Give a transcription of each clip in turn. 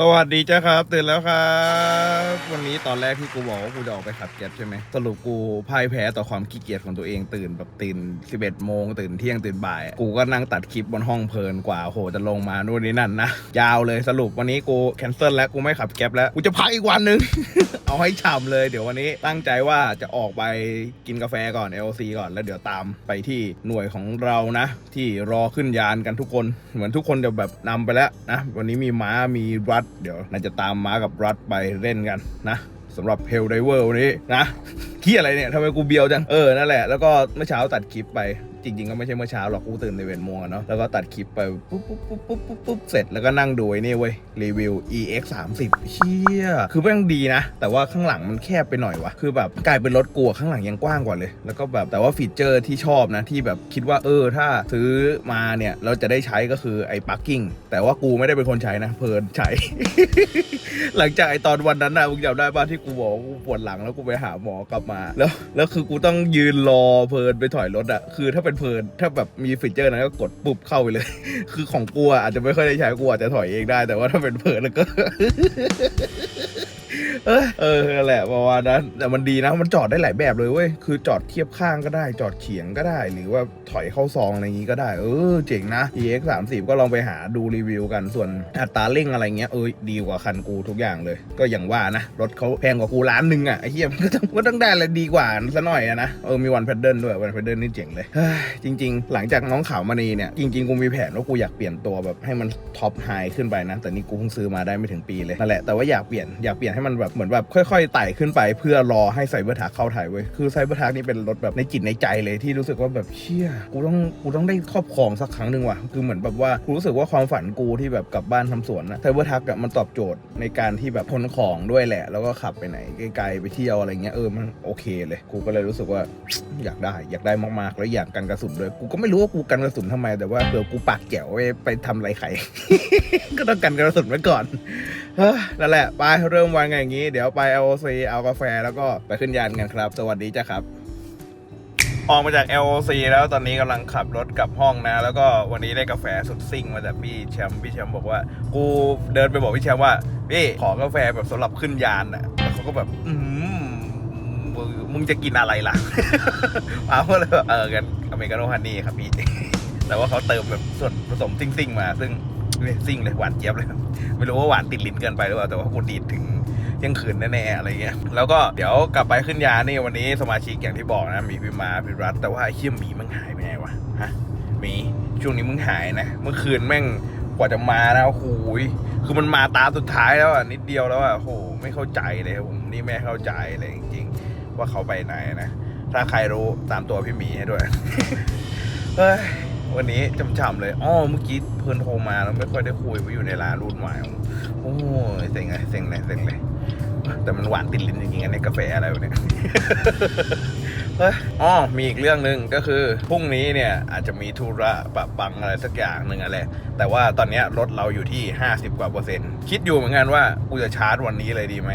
สวัสดีจ้าครับ ตื่นแล้วครับ วันนี้ตอนแรกที่กูบอกว่ากูจะออกไปขับแก๊บใช่ไหมสรุปกูพ่ายแพ้ต่อความขี้เกียจของตัวเองตื่นแบบตื่น 11 โมงตื่นเที่ยงตื่นบ่าย กูก็นั่งตัดคลิปบนห้องเพลินกว่าโหจะลงมานู่นนี่นั่นนะ ยาวเลยสรุปวันนี้กูแคนเซิลแล้วกูไม่ขับแก๊บแล้วกูจะพักอีกวันนึง เอาให้ฉ่ำเลยเดี๋ยววันนี้ตั้งใจว่าจะออกไปกินกาแฟก่อน LC ก่อนแล้วเดี๋ยวตามไปที่หน่วยของเรานะ ที่รอขึ้นยานกันทุกคนเหมือนทุกคนจะแบบนำไปแล้วนะวันนี้มีม้ามีรัดเดี๋ยวน่าจะตามม้ากับรัดไปเล่นกันนะสำหรับเพลไดเวอร์วันนี้นะขี้อะไรเนี่ยทำไมกูเบียวจัง เออ นั่นแหละ แล้วก็เมื่อเช้าตัดคลิปไปจริง ๆ ก็ไม่ใช่เมื่อเช้าหรอกกูตื่นในเวนโมงอะเนาะแล้วก็ตัดคลิปไปปุ๊บปุ๊บปุ๊บปุ๊บปุ๊บปุ๊บเสร็จแล้วก็นั่งดูไอ้นี่เว้ยรีวิว EX 3 0เชี่ยคือแม่งดีนะ แต่ว่าข้างหลังมันแคบไปหน่อยวะคือแบบกลายเป็นรถกูอะข้างหลังยังกว้างกว่าเลย แล้วก็แบบแต่ว่าฟีเจอร์ที่ชอบนะที่แบบคิดว่าเออถ้าซื้อมาเนี่ยเราจะได้ใช้ก็คือไอ้ parking แต่ว่ากูไม่ได้เป็นคนใช้นะเพลินใช้ หลังจากไอตอนวันนั้นนะมึงจำได้ป่ะที่กูบอกกูปวดหลังแล้วกูไปหาหมอกลับมาแล้วแล้วคือกูต้องยืนรอเพลินไปถอยรถอะคือถ้าเเพลินถ้าแบบมีฟีเจอร์นั้นก็กดปุ๊บเข้าไปเลย คือของกลัวอาจจะไม่ค่อยได้ใช้กลัวจจะถอยเองได้แต่ว่าถ้าเป็นเพลินแล้วก็ เออเออแหละประมาณนั้นแต่มันดีนะมันจอดได้หลายแบบเลยเว้ยคือจอดเทียบข้างก็ได้ จอดเฉียงก็ได้ หรือว่าถอยเข้าซองอะไรอย่างงี้ก็ได้ เออเจ๋งนะ EX 3 0ก็ลองไปหาดูรีวิวกันส่วนอัตราเร่งอะไรเงี้ยเออดีกว่าคันกูทุกอย่างเลย ก็อย่างว่านะ รถเขาแพงกว่ากูล้านหนึ่งอะไอ้เหี้ยมันก็ต้องก็ต้องได้อะไรดีกว่าซะหน่อยอะนะเออมีวันแพดเดิลด้วยวันแพดเดิลนี่เจ๋งเลยเฮ้ยจริง ๆ หลังจากน้องขาวมานีเนี่ยจริงๆกูมีแผนว่ากูอยากเปลี่ยนตัวแบบให้มันท็อปไฮขึ้นไปนะแต่นี่กูเพิ่งซื้อมาได้ไม่ถึงปีเลยนั่นแหละแต่ว่าอยากเปลี่ยนอยากเปลี่ยนให้มันแบบเหมือนแบบค่อยๆไต่ขึ้นไปเพื่อรอให้ไซเบอร์ทักเข้าไทยเว้ยคือไซเบอร์ทักนี่เป็นรถแบบในจิตในใจเลยที่รู้สึกว่าแบบเชี่ยกูต้องกูต้องได้ครอบครองสักครั้งหนึ่งว่ะคือเหมือนแบบว่ากูรู้สึกว่าความฝันกูที่แบบกลับบ้านทำสวนนะไซเบอร์ทักอะมันตอบโจทย์ในการที่แบบขนของด้วยแหละ แล้วก็ขับไปไหนไกลๆไปเที่ยวอะไรเงี้ยเออมันโอเคเลยกูก็เลยรู้สึกว่าอยากได้อยากได้มากๆแล้วอยากกันกระสุนด้วยกูก็ไม่รู้ว่ากูกันกระสุนทำไมแต่ว่าเผื่อกูปากแจ๋วไปไปทำอะไรใครก็ต้องกันกระสุนไว้ก่อนเฮ้ยนั่นแหละไปเริ่มวันกันอย่างนี้ เดี๋ยวไป LOC เอากาแฟแล้วก็ไปขึ้นยานกันครับ สวัสดีจ้ะครับ ออกมาจาก LOC แล้วตอนนี้กำลังขับรถกลับห้องนะ แล้วก็วันนี้ได้กาแฟสุดซิ่งมาจากพี่แชมป์พี่แชมป์บอกว่า กูเดินไปบอกพี่แชมป์ว่าพี่ขอกาแฟแบบสำหรับขึ้นยานอะแล้วเขาก็แบบ อืมมึงมึงจะกินอะไรล่ะเอาก็เลยแบบเออกันอเมริกาโน่ฮันนี่ครับพี่ แต่ว่าเขาเติมแบบส่วนผสมซิ่งๆมา ซึ่งเนี่ยซิ่งเลยหวานเจี๊ยบเลยครับไม่รู้ว่าหวานติดลิ้นเกินไปหรือเปล่าแต่ว่ากูดีดถึง เที่ยงคืนแน่ๆอะไรเงี้ยแล้วก็เดี๋ยวกลับไปขึ้นยานี่วันนี้สมาชิกอย่างที่บอกนะมีพี่มาพี่รัตแต่ว่าไอ้เขี้ยหมีมึงหายไปไหนวะฮะหมีช่วงนี้มึงหายนะ เมื่อคืนแม่งกว่าจะมานะโอ้โหยคือมันมาตาสุดท้ายแล้วอะนิดเดียวแล้วอะโอ้โหไม่เข้าใจเลยผมนี่ไม่เข้าใจเลยจริงๆ ว่าเขาไปไหนนะถ้าใครรู้ตามตัวพี่หมีให้ด้วยเฮ้ยวันนี้จำๆเลยอ๋อเมื่อกี้เพิ่นโทรมาแล้วไม่ค่อยได้คุยไปอยู่ในร้านรุ่นใหม่โอ้ยเซ็งเลยเซ็งเลยเซ็งเลย แต่มันหวานติดลิ้นจริงๆอันนี้กาแฟอะไรวะเนี่ยเฮ้ยอ๋อมีอีกเรื่องหนึ่งก็คือพรุ่งนี้เนี่ยอาจจะมีธุระปะปังอะไรสักอย่างหนึ่งอะไรแต่ว่าตอนเนี้ยรถเราอยู่ที่ 50 กว่าเปอร์เซ็นต์คิดอยู่เหมือนกันว่ากูจะชาร์จวันนี้เลยดีไหม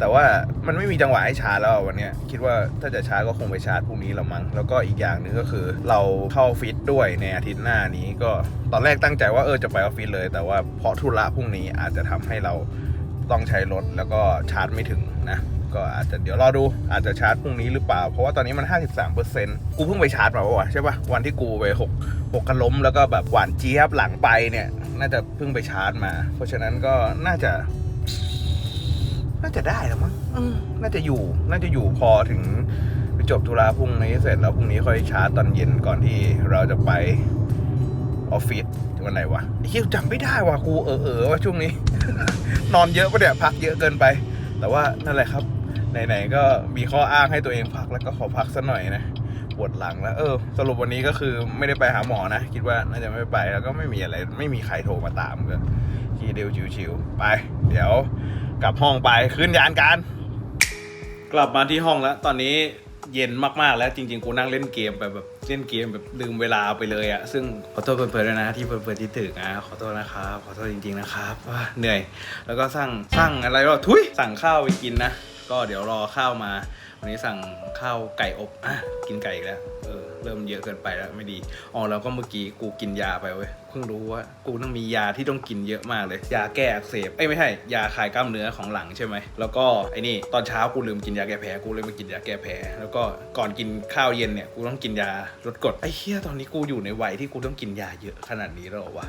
แต่ว่ามันไม่มีจังหวะให้ชาร์จแล้วอะวันเนี้ยคิดว่าถ้าจะชาร์จก็คงไปชาร์จพรุ่งนี้ละมั้งแล้วก็อีกอย่างหนึ่งก็คือเราเข้าฟิตด้วยในอาทิตย์หน้านี้ก็ตอนแรกตั้งใจว่าเออจะไปออฟฟิศเลย แต่ว่าเพราะธุระพรุ่งนี้อาจจะทำให้เรา ต้องใช้รถแล้วก็ชาร์จไม่ถึงนะก็อาจจะเดี๋ยวรอดูอาจจะชาร์จพรุ่งนี้หรือเปล่า เพราะว่าตอนนี้มัน 53%กูเพิ่งไปชาร์จมาปะวะใช่ปะวันที่กูไปหกหกกันล้มแล้วก็แบบหวานเจี๊ยบหลังไปเนี่ย น่าจะเพิ่งไปชาร์จมา เพราะฉะนั้นก็น่าจะ น่าจะได้แล้วมั้งน่าจะอยู่ น่าจะอยู่พอถึงไปจบธุระพรุ่งนี้เสร็จแล้วพรุ่งนี้ค่อยชาร์จตอนเย็นก่อนที่เราจะไปออฟฟิศ วันไหนวะไอ้เหี้ยจำไม่ได้ว่ะกูเออเออว่าช่วงนี้ นอนเยอะปะเนี่ยพักเยอะเกินไป แต่ว่านั่นแหละครับไหนๆก็มีข้ออ้างให้ตัวเองพักแล้วก็ขอพักสักหน่อยนะปวดหลังแล้ว เออ สรุปวันนี้ก็คือไม่ได้ไปหาหมอนะ คิดว่าน่าจะไม่ไปแล้วก็ไม่มีอะไร ไม่มีใครโทรมาตามก็ทีเดียวชิวๆไป เดี๋ยวกลับห้องไปขึ้นยานกัน กลับมาที่ห้องแล้ว ตอนนี้เย็นมากๆแล้ว จริง ๆ กูนั่งเล่นเกมไปแบบ เล่นเกมแบบลืมเวลาไปเลยอะซึ่งขอโทษเพื่อนๆด้วยนะที่เพื่อนๆที่ถึงนะขอโทษนะครับขอโทษจริงๆนะครับว่าเหนื่อย แล้วก็สั่งสั่งอะไรก็ทุยสั่งข้าวไปกินนะก็เดี๋ยวรอข้าวมา วันนี้สั่งข้าวไก่อบอะกินไก่อีกแล้วเออเริ่มเยอะเกินไปแล้วไม่ดีอ๋อแล้วก็เมื่อกี้กูกินยาไปเว้ย พิ่งรู้ว่ากูต้องมียาที่ต้องกินเยอะมากเลย ยาแก้อักเสบเอ้ยไม่ใช่ยาคลายกล้ามเนื้อของหลังใช่ไหมแล้วก็ไอ้นี่ตอนเช้ากูลืมกินยาแก้แพ้กูเลยมากินยาแก้แพ้แล้วก็ก่อนกินข้าวเย็นเนี่ยกูต้องกินยาลดกรดไอ้เหี้ยตอนนี้กูอยู่ในวัยที่กูต้องกินยาเยอะขนาดนี้แล้ววะ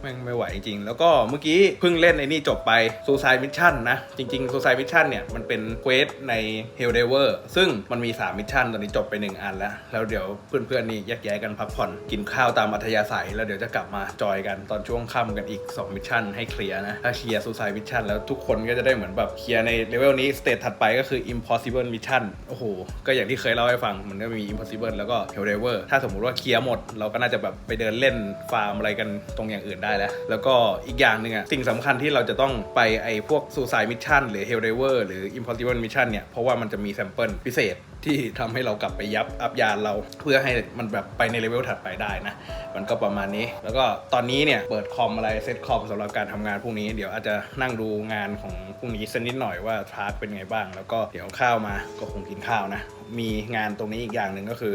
แม่งไม่ไหวจริงๆแล้วก็เมื่อกี้เพิ่งเล่นไอ้นี่จบไป Suicide Mission นะจริงๆ Suicide Mission เนี่ยมันเป็นเควสใน Hell d e v e r ซึ่งมันมี3มิชชั่นตอนนี้จบไป 1 อันแล้ว แล้วเดี๋ยวเพื่อนๆนี่แยกย้ายกันพักผ่อนกินข้าวตามอัธยาศัยแล้วดี๋ยวจะกลับมาจอยกันตอนช่วงค่ำกันอีก2มิชชั่นให้เคลียร์นะ ถ้าเคลียร์ Suicide Mission แล้วทุกคนก็จะได้เหมือนแบบเคลียร์ในเลเวลนี้สเตจถัดไปก็คือ Impossible Mission โอ้โห ก็อย่างที่เคยเล่าให้ฟังมันก็มี Impossible แล้วก็ Hell d e v e r ถ้าสมมุติว่าเคลียร์หมด เราก็น่าจะแบบไปเดินเล่นฟาร์มอะไรกันตรงอย่างอื่นได้แล้ว แล้วก็อีกอย่างหนึ่งอะสิ่งสำคัญที่เราจะต้องไปไอ้พวก Suicide Mission หรือ Hell d e v e r หรือ Impossible Mission เนี่ยเพราะว่ามันจะมีแซมเปิลพิเศษ ที่ทำให้เรากลับไปยับอัพยานเรา เพื่อให้มันแบบไปในเลเวลถัดไปได้นะ มันก็ประมาณนี้ แล้วก็ตอนนี้เนี่ยเปิดคอมอะไรเซตคอมสำหรับการทำงานพรุ่งนี้ เดี๋ยวอาจจะนั่งดูงานของพรุ่งนี้สักนิดหน่อยว่าทาร์กเป็นไงบ้าง แล้วก็เดี๋ยวข้าวมาก็คงกินข้าวนะ มีงานตรงนี้อีกอย่างหนึ่งก็คือ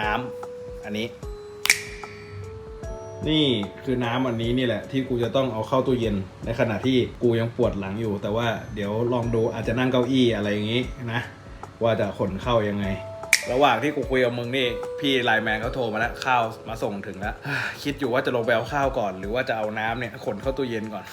น้ำอันนี้ นี่คือน้ำอันนี้นี่แหละ ที่กูจะต้องเอาเข้าตู้เย็นในขณะที่กูยังปวดหลังอยู่ แต่ว่าเดี๋ยวลองดูอาจจะนั่งเก้าอี้อะไรอย่างนี้นะ ว่าจะขนเข้ายังไง ระหว่างที่กูคุยกับมึงนี่ พี่ไลน์แมนเขาโทรมาแล้วข้าวมาส่งถึงแล้วคิดอยู่ว่าจะลงไปเอาข้าวก่อน หรือว่าจะเอาน้ำเนี่ยขนเข้าตู้เย็นก่อน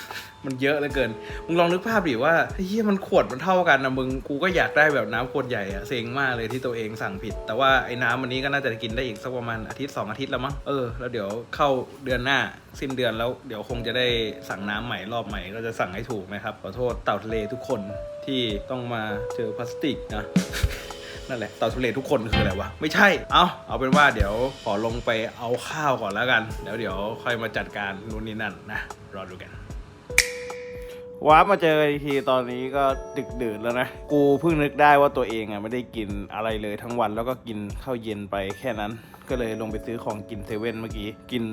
มันเยอะเหลือเกิน มึงลองนึกภาพดิว่าเฮ้ยมันขวดมันเท่ากันนะมึงกูก็อยากได้แบบน้ำขวดใหญ่อะเซ็งมากเลยที่ตัวเองสั่งผิด แต่ว่าไอ้น้ำอันนี้ก็น่าจะกินได้อีกสักประมาณอาทิตย์สองอาทิตย์แล้วมั้งเออแล้วเดี๋ยวเข้าเดือนหน้าสิ้นเดือนแล้วเดี๋ยวคงจะได้สั่งน้ำใหม่รอบใหม่ก็จะสั่งให้ถูกนะครับขอโทษเต่าทะเลทุกคนที่ต้องมาเจอพลาสติกนะ นั่นแหละเต่าทะเลทุกคนคืออะไรวะ ไม่ใช่ เอาเอาเป็นว่าเดี๋ยวขอลงไปเอาข้าวก่อนแล้วกันแล้วเดี๋ยวค่อยมาจัดการนู่นนี่นั่นนะ รอดูกันว้ามาเจอกันอีกทีตอนนี้ก็ดึกดื่นแล้วนะ กูเพิ่งนึกได้ว่าตัวเองอะไม่ได้กินอะไรเลยทั้งวันแล้วก็กินข้าวเย็นไปแค่นั้นก็เลยลงไปซื้อของกินเซเว่นเมื่อกี้ กิน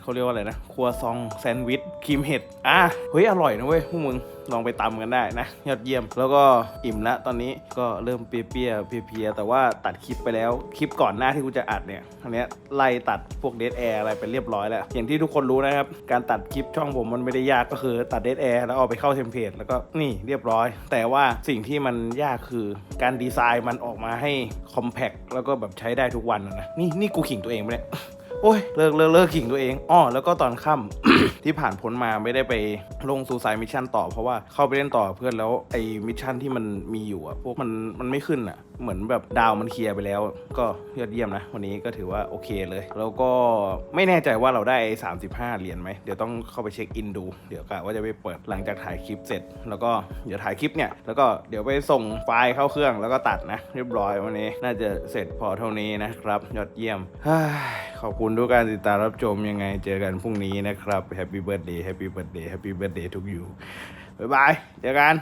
เขาเรียกว่าอะไรนะ ครัวซองแซนด์วิชครีมเห็ด อะ เฮ้ย อร่อยนะเว้ยพวกมึง ลองไปตำกันได้นะ ยอดเยี่ยม แล้วก็อิ่มละตอนนี้ก็เริ่มเปรี้ยเพียๆแต่ว่าตัดคลิปไปแล้ว คลิปก่อนหน้าที่กูจะอัดเนี่ยอันเนี้ยไล่ตัดพวกเดทแอร์อะไรไปเรียบร้อยแล้ว อย่างที่ทุกคนรู้นะครับ การตัดคลิปช่องผมมันไม่ได้ยากก็คือตัดเดทแอร์แล้วเอาไปเข้าเทมเพลตแล้วก็นี่เรียบร้อย แต่ว่าสิ่งที่มันยากคือการดีไซน์มันออกมาให้คอมแพคแล้วก็แบบใช้ได้ทุกวันนะนี่นี่กูขิงตัวเองไปะเนี่ยโอ้ยเลิกเลิกเลิกขิงตัวเองอ้อแล้วก็ตอนค่ำ ที่ผ่านพ้นมาไม่ได้ไปลงซูซายมิชชั่นต่อเพราะว่าเข้าไปเล่นต่อเพื่อนแล้วไอ้มิชชั่นที่มันมีอยู่อะพวกมันมันไม่ขึ้นอะเหมือนแบบดาวมันเคลียร์ไปแล้ว ก็ยอดเยี่ยมนะ วันนี้ก็ถือว่าโอเคเลย แล้วก็ไม่แน่ใจว่าเราได้ 35 เหรียญไหมเดี๋ยวต้องเข้าไปเช็คอินดู เดี๋ยวกะว่าจะไปเปิดหลังจากถ่ายคลิปเสร็จ แล้วก็เดี๋ยวถ่ายคลิปเนี่ยแล้วก็เดี๋ยวไปส่งไฟล์เข้าเครื่องแล้วก็ตัดนะ เรียบร้อยวันนี้น่าจะเสร็จพอเท่านี้นะครับ ยอดเยี่ยมขอบคุณทุกการติดตามรับชมยังไง เจอกันพรุ่งนี้นะครับแฮปปี้เบิร์ดเดย์แฮปปี้เบิร์ดเดย์แฮปปี้เบิร์ดเดย์ทุกอยู่บ๊ายบายเจอกัน